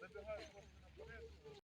Забігаю на наперед.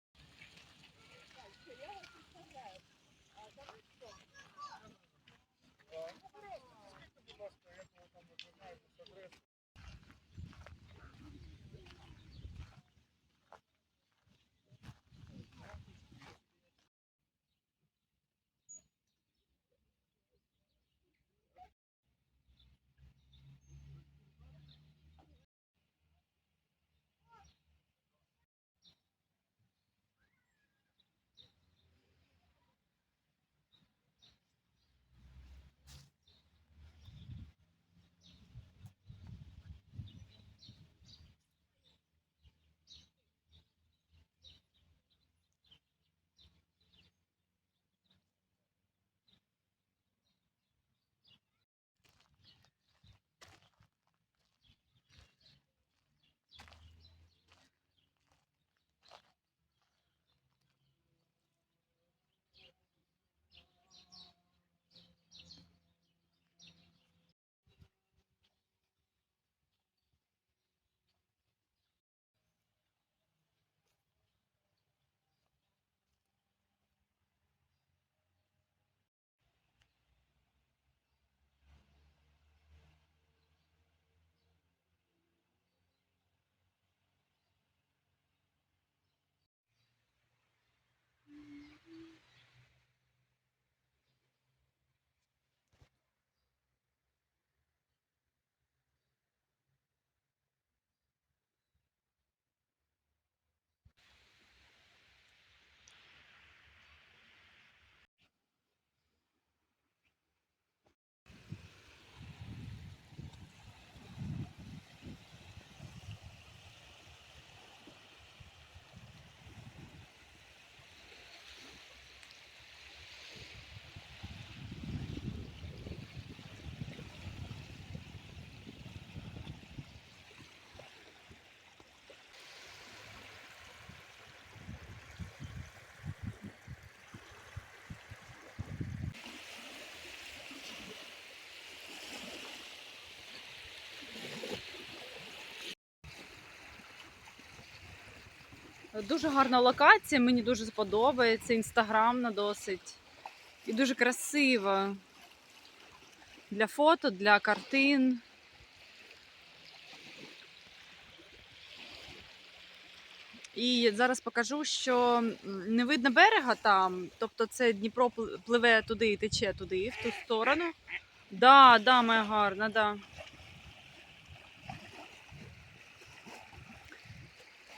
Дуже гарна локація, мені дуже сподобається, інстаграмна досить. І дуже красиво. Для фото, для картин. І зараз покажу, що не видно берега там, тобто це Дніпро пл- пливе туди і тече туди, в ту сторону. Да, да, моя гарна, да.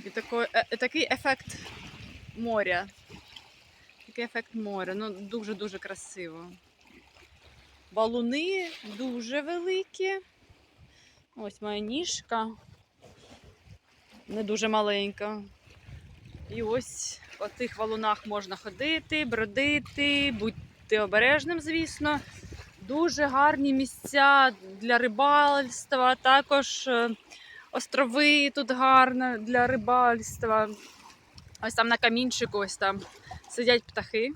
І такий, е, ефект моря. Такий ефект моря. Ну, дуже-дуже красиво. Балуни дуже великі. Ось моя ніжка. Не дуже маленька. І ось по цих валунах можна ходити, бродити, будьте обережним, звісно. Дуже гарні місця для рибальства, також е, острови тут гарно для рибальства. Ось там на камінчику, ось там сидять птахи,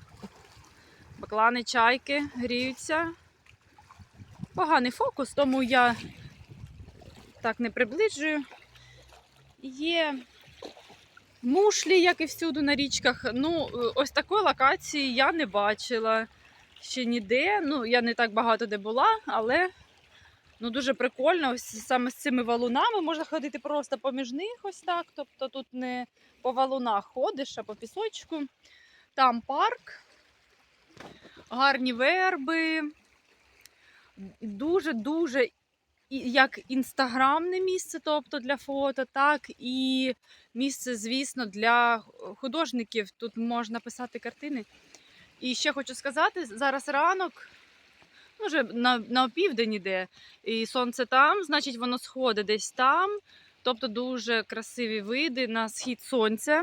баклани, чайки гріються. Поганий фокус, тому я так не приближую. Є мушлі, як і всюди на річках. Ну, ось такої локації я не бачила ще ніде. Ну, я не так багато де була, але ну, дуже прикольно. Ось саме з цими валунами можна ходити просто поміж них, ось так. Тобто тут не по валунах ходиш, а по пісочку. Там парк, гарні верби. Дуже-дуже як інстаграмне місце, тобто для фото, так і місце, звісно, для художників. Тут можна писати картини. І ще хочу сказати: зараз ранок, ну, вже на, на опівдень іде, і сонце там, значить, воно сходить десь там. Тобто дуже красиві види на схід сонця.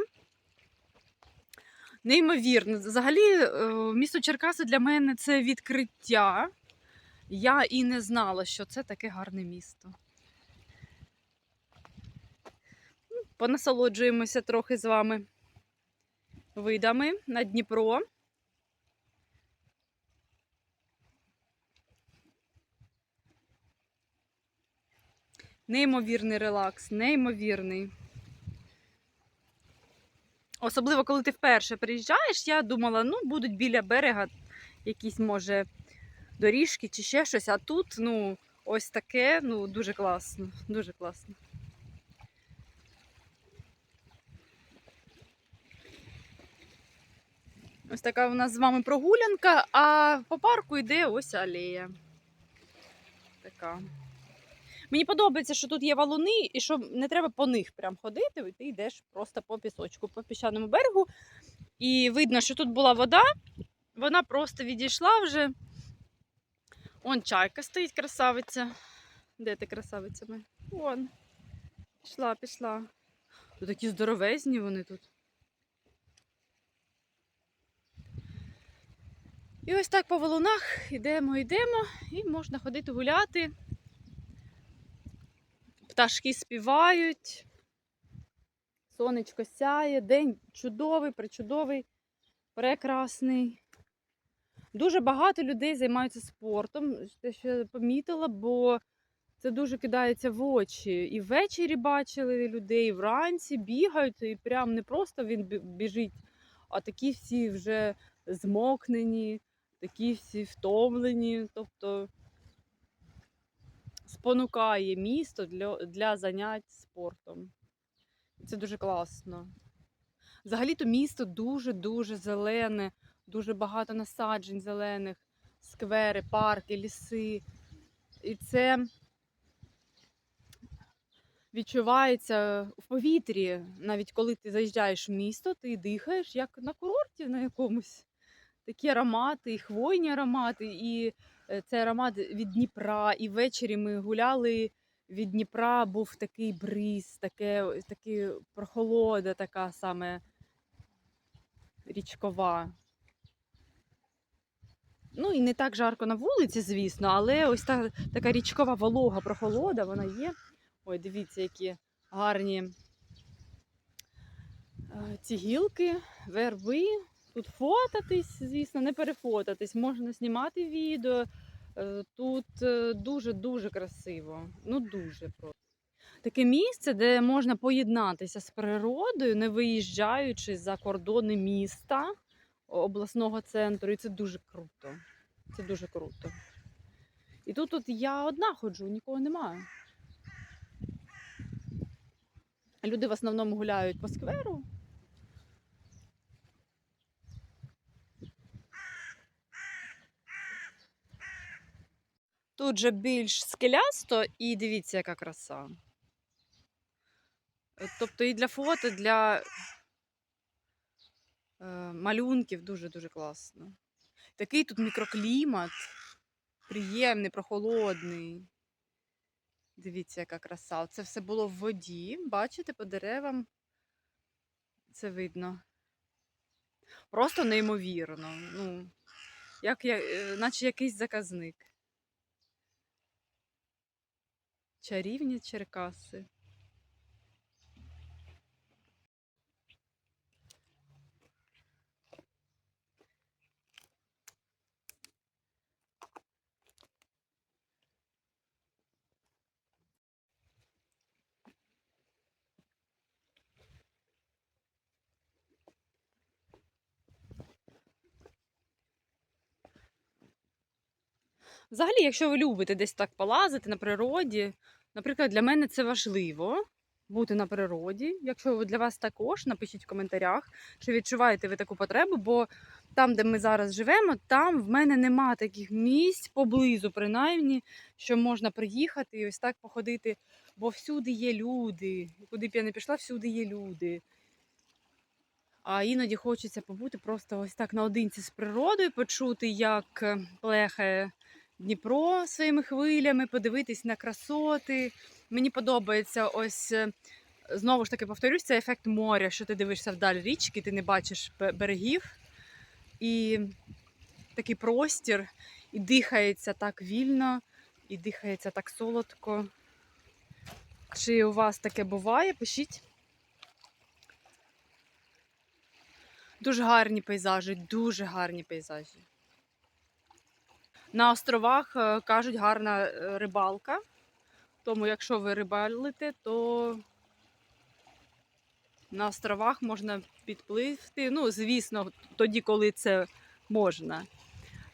Неймовірно. Взагалі, е, місто Черкаси для мене це відкриття. Я і не знала, що це таке гарне місто. Ну, Понасолоджуємося трохи з вами видами на Дніпро. Неймовірний релакс, неймовірний. Особливо, коли ти вперше приїжджаєш, я думала, ну, будуть біля берега якісь, може, доріжки чи ще щось, а тут, ну, ось таке, ну, дуже класно, дуже класно. Ось така у нас з вами прогулянка, а по парку йде ось алея. Така. Мені подобається, що тут є валуни, і що не треба по них прям ходити, ти йдеш просто по пісочку, по піщаному берегу. І видно, що тут була вода, вона просто відійшла вже. Он чайка стоїть, красавиця. Де ти красавиця моя? Вон. Пішла, пішла. Тут такі здоровезні вони тут. І ось так по валунах йдемо, йдемо, і можна ходити гуляти. Пташки співають, сонечко сяє, день чудовий, причудовий, прекрасний. Дуже багато людей займаються спортом, те, що я помітила, бо це дуже кидається в очі. І ввечері бачили людей, вранці бігають, і прям не просто він біжить, а такі всі вже змокнені, такі всі втомлені. Тобто спонукає місто для, для занять спортом. Це дуже класно. Взагалі-то місто дуже-дуже зелене, дуже багато насаджень зелених, сквери, парки, ліси. І це відчувається в повітрі. Навіть коли ти заїжджаєш в місто, ти дихаєш як на курорті на якомусь. Такі аромати, і хвойні аромати, і е, це аромат від Дніпра. І ввечері ми гуляли від Дніпра, був такий бриз, таке, таке прохолода, така саме річкова. Ну і не так жарко на вулиці, звісно, але ось та, така річкова волога, прохолода, вона є. Ой, дивіться, які гарні е, ці гілки, верби. Тут фотатись, звісно, не перефотатись, можна знімати відео. Е, Тут дуже-дуже красиво. Ну, дуже просто. Таке місце, де можна поєднатися з природою, не виїжджаючи за кордони міста, обласного центру. І це дуже круто. Це дуже круто. І тут от я одна ходжу, нікого немає. Люди в основному гуляють по скверу. Тут же більш скелясто і дивіться, яка краса. Тобто і для фото, для е, малюнків дуже-дуже класно. Такий тут мікроклімат, приємний, прохолодний. Дивіться, яка краса. Це все було в воді. Бачите, по деревам це видно. Просто неймовірно. Ну, як, е, наче якийсь заказник. Чарівні Черкаси. Взагалі, якщо ви любите десь так полазити на природі, наприклад, для мене це важливо бути на природі. Якщо для вас також, напишіть в коментарях, чи відчуваєте ви таку потребу, бо там, де ми зараз живемо, там в мене нема таких місць поблизу, принаймні, що можна приїхати і ось так походити, бо всюди є люди. Куди б я не пішла, всюди є люди. А іноді хочеться побути просто ось так наодинці з природою, почути, як е, плехає Дніпро своїми хвилями, подивитись на красоти. Мені подобається ось е, знову ж таки повторюсь, це ефект моря, що ти дивишся вдаль річки, ти не бачиш берегів. І такий простір, і дихається так вільно, і дихається так солодко. Чи у вас таке буває? Пишіть. Дуже гарні пейзажі, дуже гарні пейзажі. На островах е, кажуть гарна е, рибалка. Тому, якщо ви рибалите, то На островах можна підпливти. Ну, звісно, тоді, коли це можна.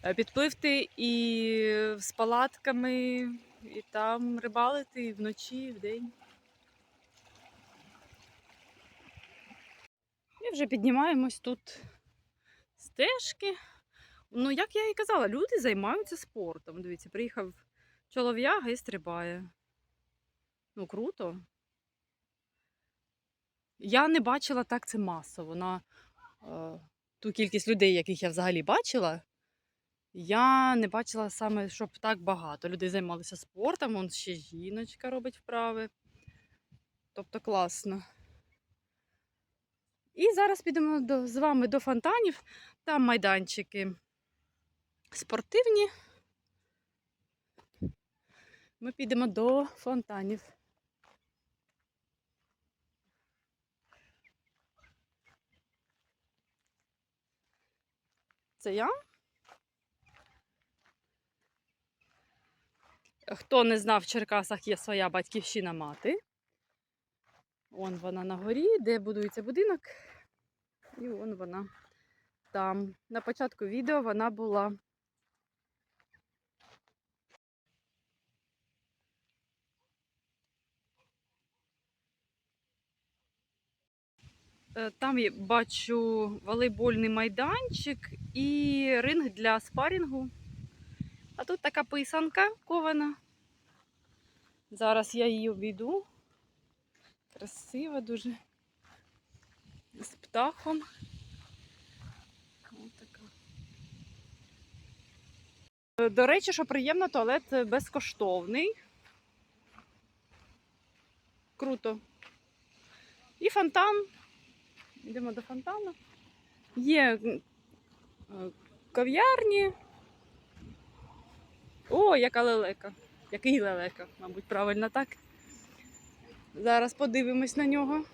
Е, Підпливти і з палатками, і там рибалити і вночі, і вдень. І вже піднімаємось тут стежки. Ну, як я і казала, люди займаються спортом. Дивіться, приїхав чолов'яга і стрибає. Ну, круто. Я не бачила так це масово. На е, ту кількість людей, яких я взагалі бачила, я не бачила саме, щоб так багато людей займалися спортом. Вон ще жіночка робить вправи. Тобто класно. І зараз підемо до, з вами до фонтанів. Там майданчики спортивні. Ми підемо до фонтанів. Це я. Хто не знав, в Черкасах є своя батьківщина мати. Вон вона на горі, де будується будинок. І вон вона там. На початку відео вона була. Там я бачу волейбольний майданчик і ринг для спарінгу. А тут така писанка кована. Зараз я її обійду. Красива дуже. З птахом. Отака. Е, До речі, що приємно, туалет безкоштовний. Круто. І фонтан. Йдемо до фонтану. Є е, кав'ярні. О, яка лелека. Який лелека, мабуть, правильно так. Зараз подивимось на нього.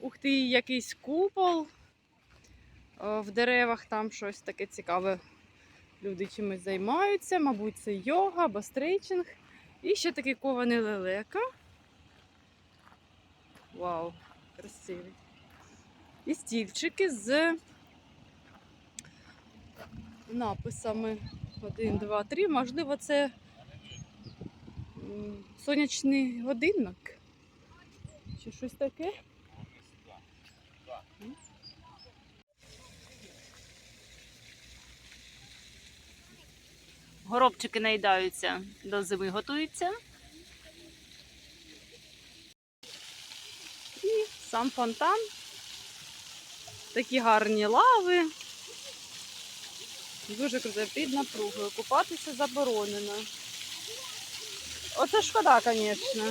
Ух ти, якийсь купол. Е, В деревах там щось таке цікаве. Люди чимось займаються, мабуть, це йога або стрейчинг. І ще такий кований лелека. Вау, красивий. І стільчики з написами 1, 2, 3. Можливо, це сонячний годинник. Чи щось таке? Горобчики наїдаються, до зими готуються. І сам фонтан. Такі гарні лави. Дуже круто під напругою. Купатися заборонено. Оце шкода, звісно.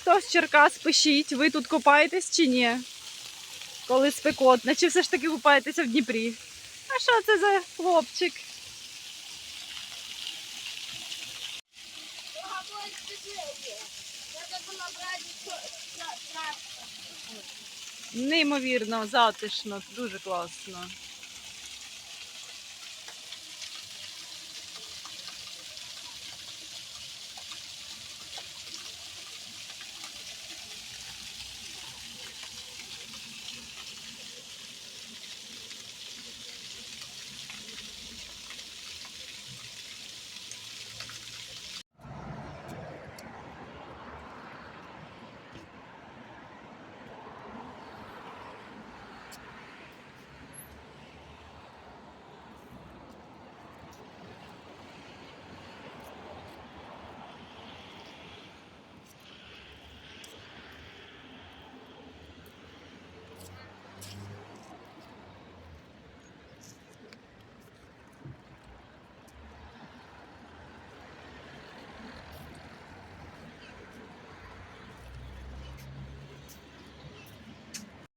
Хто з Черкас пишіть, ви тут купаєтесь чи ні? Коли спекотно, чи все ж таки купаєтеся в Дніпрі? А що це за хлопчик? Неймовірно, затишно, дуже класно.